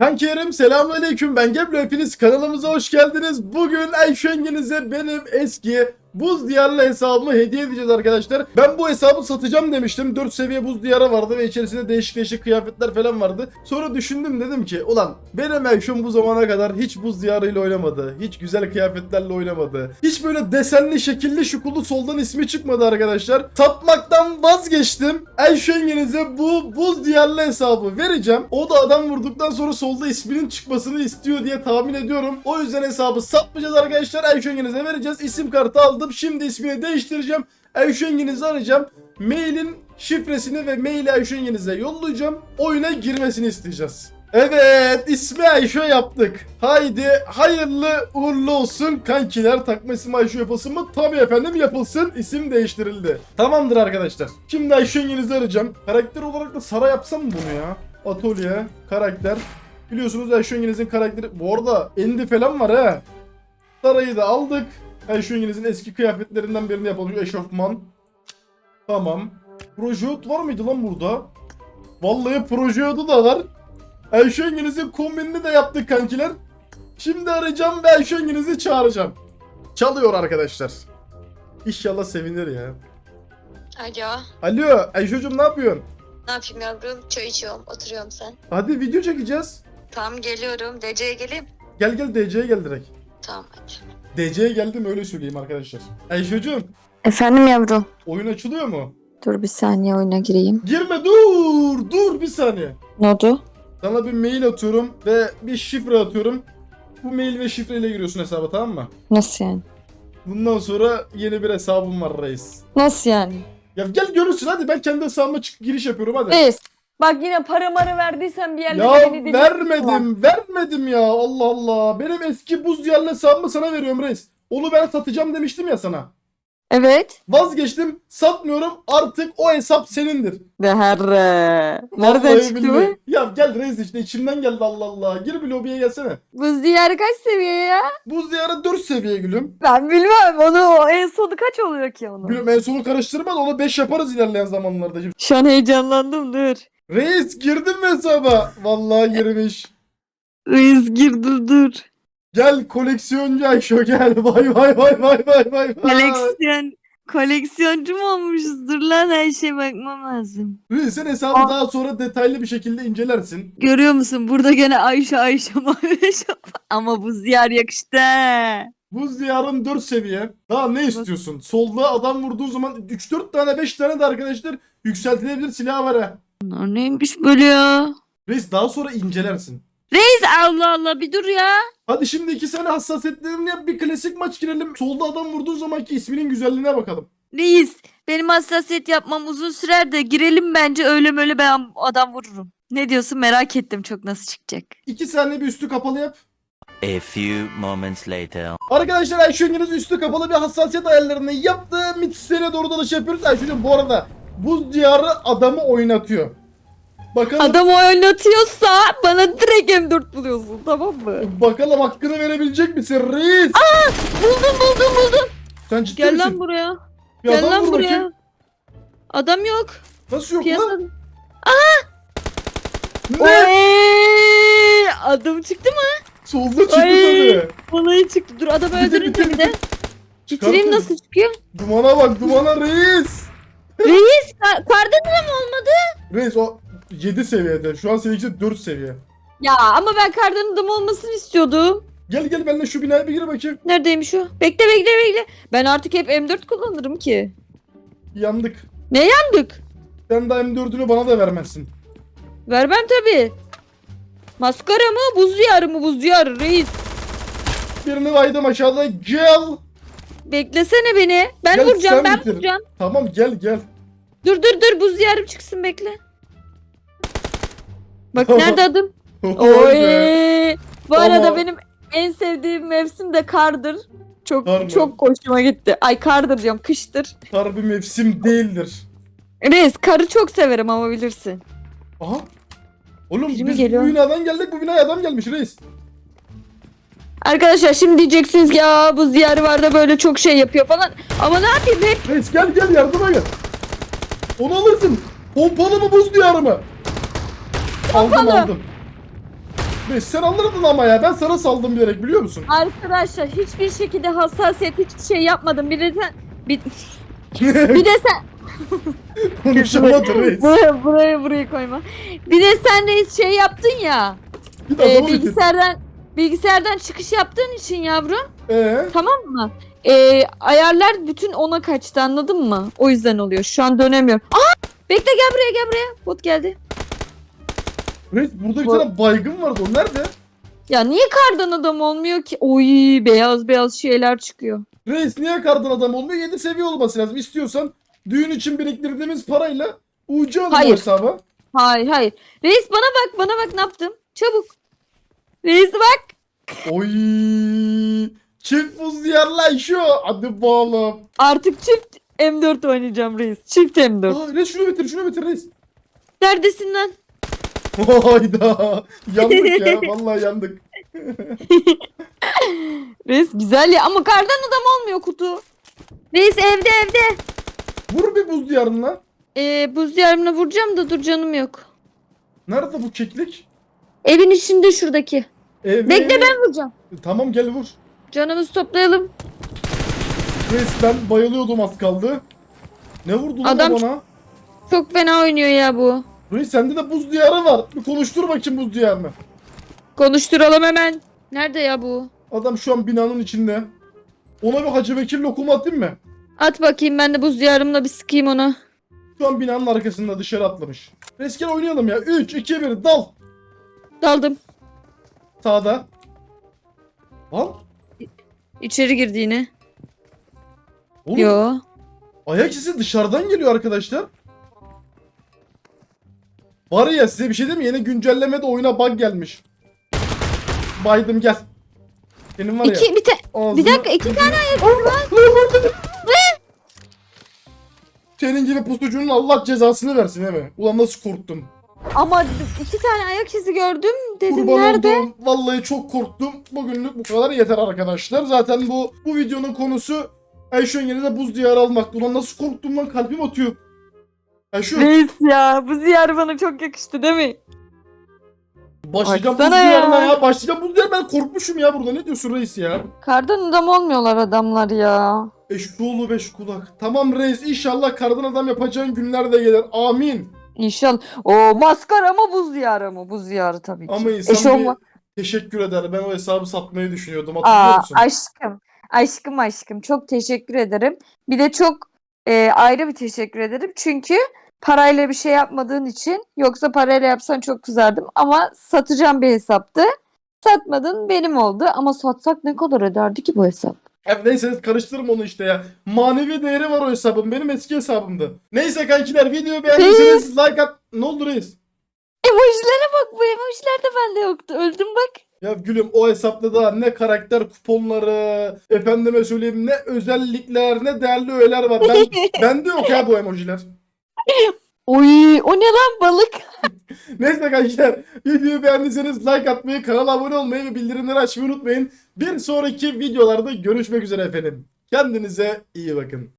Kankilerim selamünaleyküm ben Geblo hepiniz kanalımıza hoş geldiniz. Bugün Ayşengenize benim eski buz diyarlı hesabımı hediye edeceğiz arkadaşlar. Ben bu hesabı satacağım demiştim. 4 seviye buz diyarı vardı ve içerisinde değişik değişik kıyafetler falan vardı. Sonra düşündüm dedim ki ulan benim Ayşem bu zamana kadar hiç buz diyarıyla oynamadı. Hiç güzel kıyafetlerle oynamadı. Hiç böyle desenli şekilli şukullu soldan ismi çıkmadı arkadaşlar. Satmaktan vazgeçtim. Ayşengenize bu buz diyarlı hesabı vereceğim. O da adam vurduktan sonra solda isminin çıkmasını istiyor diye tahmin ediyorum. O yüzden hesabı satmayacağız arkadaşlar. Ayşengenize vereceğiz. İsim kartı aldım. Şimdi ismini değiştireceğim. Ayşengeniz'i arayacağım. Mailin şifresini ve maili Ayşengeniz'e yollayacağım. Oyuna girmesini isteyeceğiz. Evet ismi Ayşe yaptık. Haydi hayırlı uğurlu olsun kankiler. Takma ismi Ayşe yapılsın mı? Tabii efendim yapılsın. İsim değiştirildi. Tamamdır arkadaşlar. Şimdi Ayşengeniz'i arayacağım. Karakter olarak da Sara yapsam mı bunu ya? Atölye, karakter. Biliyorsunuz Ayşengeniz'in karakteri. Bu arada endi falan var ha. Sarayı da aldık. Ayşengeniz'in eski kıyafetlerinden birini yapalım. Şu eşofman. Tamam. Projot var mıydı lan burada? Vallahi Projot'u da var. Ayşengeniz'in kombinini de yaptık kankiler. Şimdi arayacağım ve Ayşengeniz'i çağıracağım. Çalıyor arkadaşlar. İnşallah sevinir ya. Alo. Alo Ayşe'cim ne yapıyorsun? Ne yapayım yavrum? Çay içiyorum. Oturuyorum sen. Hadi video çekeceğiz. Tamam geliyorum. DC'ye geleyim. Gel gel DC'ye gel direkt. Tamam hadi. DC'ye geldim öyle söyleyeyim arkadaşlar. Ayşe'cim Efendim yavrum. oyun açılıyor mu? Dur bir saniye oyuna gireyim. Girme dur dur bir saniye. Ne oldu? Sana bir mail atıyorum ve bir şifre atıyorum. Bu mail ve şifreyle giriyorsun hesaba tamam mı? Nasıl yani? Bundan sonra yeni bir hesabım var reis. Nasıl yani? Ya gel görürsün hadi ben kendi hesabıma çık giriş yapıyorum hadi. Reis. Bak yine para marı verdiysen bir yerlere Ya beni dinle. vermedim vermedim ya Allah Allah. Benim eski buz diyarlı hesabımı sana veriyorum reis. Onu ben satacağım demiştim ya sana. Evet. Vazgeçtim satmıyorum artık o hesap senindir. Derre. Vallahi Nereden çıktı bu? Ya gel reis işte içimden geldi Allah Allah. Gir bir lobiye gelsene. Buz diyarı kaç seviye ya? Buz diyarı 4 seviye gülüm. Ben bilmem onu o en sonu kaç oluyor ki onun? Gülüm en sonu karıştırma da onu 5 yaparız ilerleyen zamanlarda. Şimdi. Şu an heyecanlandım dur. Reis girdin mi hesaba? Vallahi girmiş. Reis gir dur dur. Gel koleksiyoncu Ayşo gel. Vay vay vay vay vay vay. Koleksiyon. Koleksiyoncu mu olmuşuz? Dur lan her şeye bakmam lazım. Reis sen hesabı Aa. daha sonra detaylı bir şekilde incelersin. Görüyor musun? Burada gene Ayşe Ayşe Ayşe. Ama bu ziyar yakıştı. he. Buz diyarın 4 seviye. Daha ne istiyorsun? Solda adam vurduğu zaman 3-4 tane 5 tane de arkadaşlar yükseltilebilir silah var ha. Bunlar neymiş böyle ya? Reis daha sonra incelersin. Reis Allah Allah bir dur ya. Hadi şimdi iki sene hassasiyetlerini yap bir klasik maç girelim. Solda adam vurduğu zamanki isminin güzelliğine bakalım. Reis benim hassasiyet yapmam uzun sürer de girelim bence öyle böyle ben adam vururum. Ne diyorsun merak ettim çok nasıl çıkacak. İki saniye bir üstü kapalı yap. A few moments later. Arkadaşlar Ayşe Yengeniz üstü kapalı bir hassasiyet ayarlarını yaptı. Mitislerine doğru dalış yapıyoruz. Ayşe'cim bu arada buz diyarı adamı oynatıyor. Bakalım, Adam oynatıyorsa bana direkt M4 buluyorsun tamam mı? bakalım hakkını verebilecek misin reis? Buldum buldum buldum. Sen ciddi Gel misin? lan buraya. Bir Gel adam lan vur buraya. bakayım. Adam yok. Nasıl yok lan? Ne? Oy! Adım çıktı mı? Solda çıktı Ay. tabii. Vallahi çıktı. Dur adamı öldürün bitir, bir de. Çıkartın. Nasıl çıkıyor? Dumana bak dumana reis. Reis ka- kardan mı olmadı? Reis o 7 seviyede. Şu an seninki 4 seviye. Ya ama ben kardan adam olmasını istiyordum. Gel gel benimle şu binaya bir gir bakayım. Neredeymiş o? Bekle bekle bekle. Ben artık hep M4 kullanırım ki. Yandık. Yandık. Sen de M4'ünü bana da vermezsin. Vermem tabi. Maskara mı? Buz diyarı mı? Buz diyarı reis. Birini vaydım aşağıda. Gel. Beklesene beni. Ben Gel, vuracağım sen ben bitir. vuracağım. Tamam gel gel. Dur dur dur buz diyarım çıksın bekle. Bak nerede adım? Vay be. Oy. Bu arada Ama- benim en sevdiğim mevsim de kardır. Çok Kar mı? çok hoşuma gitti. Ay kardır diyorum kıştır. Kar bir mevsim değildir. Reis karı çok severim ama bilirsin. Aha. Oğlum Biri mi biz geliyor? bu binadan geldik bu binaya adam gelmiş reis. Arkadaşlar şimdi diyeceksiniz ki ya bu ziyarı var da böyle çok şey yapıyor falan. Ama ne yapayım hep Reis gel gel yardıma gel. Onu alırsın. Pompalı mı buz diyarı mı? Aldım Pompalı. aldım. Reis sen alırdın ama ya ben sana saldım diyerek biliyor musun? Arkadaşlar hiçbir şekilde hassasiyet hiçbir şey yapmadım. Bir de sen bir, bir de sen Konuşamadı reis. buraya buraya buraya koyma. Bir de sen reis şey yaptın ya. Bir daha e, e, bilgisayar... bilgisayardan bilgisayardan çıkış yaptığın için yavrum Ee, tamam mı? E, ayarlar bütün ona kaçtı anladın mı? O yüzden oluyor. Şu an dönemiyorum. Aa! Bekle gel buraya gel buraya. Bot geldi. reis burada bir Bu- tane baygın vardı o nerede? Ya niye kardan adam olmuyor ki? Oy beyaz beyaz şeyler çıkıyor. Reis niye kardan adam olmuyor? 7 seviye olması lazım. İstiyorsan düğün için biriktirdiğimiz parayla ucu alın Hayır. o hesaba. Hayır hayır. Reis bana bak bana bak ne yaptım? Çabuk. Reis bak. Oy! Çift buz diyarla şu. Hadi bakalım. Artık çift M4 oynayacağım reis. Çift M4. Aa, reis şunu bitir şunu bitir reis. Neredesin lan? Hayda. Yandık ya. Vallahi yandık. Reis güzel ya ama kardan adam olmuyor kutu. Reis evde evde. Vur bir buz diyarına. Ee, buz diyarımla vuracağım da dur canım yok. Nerede bu keklik? Evin içinde şuradaki. Evet. Bekle ben vuracağım. Tamam gel vur. Canımızı toplayalım. Reis ben bayılıyordum az kaldı. Ne vurdu lan Adam- o bana? Çok fena oynuyor ya bu. Reis sende de buz diyarı var. Bir konuştur bakayım buz diyarını. Konuşturalım hemen. Nerede ya bu? Adam şu an binanın içinde. Ona bir Hacı Bekir lokumu atayım mı? At bakayım ben de buz diyarımla bir sıkayım ona. Şu an binanın arkasında dışarı atlamış. Reis gel oynayalım ya. 3, 2, 1 dal. Daldım. Sağda. Lan. İçeri girdi yine. Oğlum Yo. ayak izi dışarıdan geliyor arkadaşlar. Var ya size bir şey diyeyim mi? Yeni güncellemede oyuna bug gelmiş. Baydım gel. Benim var ya. İki bir te ağzına- bir dakika iki tane ayak Senin gibi pusucunun Allah cezasını versin değil mi? Ulan nasıl korktum. Ama iki tane ayak izi gördüm dedim Kurban nerede? oldum. Vallahi çok korktum. Bugünlük bu kadar yeter arkadaşlar. Zaten bu bu videonun konusu Ayşe Yengeniz'e buz diyarı almak. Ulan nasıl korktum lan kalbim atıyor. Ayşe Reis ya bu ziyar bana çok yakıştı değil mi? başlayacağım buz Baksana ya. diyarına ya. Başlayacağım buz diyarı. Ben korkmuşum ya burada. Ne diyorsun reis ya? Kardan adam olmuyorlar adamlar ya. Eşkulu beş kulak. Tamam reis inşallah kardan adam yapacağın günler de gelir. Amin. İnşallah. O maskara mı buz diyarı mı? Buz diyarı tabii ki. Ama insan Eşofman- bir teşekkür eder. Ben o hesabı satmayı düşünüyordum. Hatırlıyor Aa, musun? aşkım. Aşkım aşkım. Çok teşekkür ederim. Bir de çok e, ayrı bir teşekkür ederim. Çünkü parayla bir şey yapmadığın için. Yoksa parayla yapsan çok kızardım. Ama satacağım bir hesaptı. Satmadın benim oldu. Ama satsak ne kadar ederdi ki bu hesap? Ya neyse karıştırma onu işte ya. Manevi değeri var o hesabın. Benim eski hesabımdı. Neyse kankiler videoyu beğendiyseniz like at. Ne oldu reis? Emojilere bak bu emojiler de bende yoktu. Öldüm bak. Ya gülüm o hesapta da ne karakter kuponları, efendime söyleyeyim ne özellikler, ne değerli öğeler var. Ben, bende yok ya bu emojiler. Oy o ne lan balık? Neyse kankiler videoyu beğendiyseniz like atmayı, kanala abone olmayı ve bildirimleri açmayı unutmayın. Bir sonraki videolarda görüşmek üzere efendim. Kendinize iyi bakın.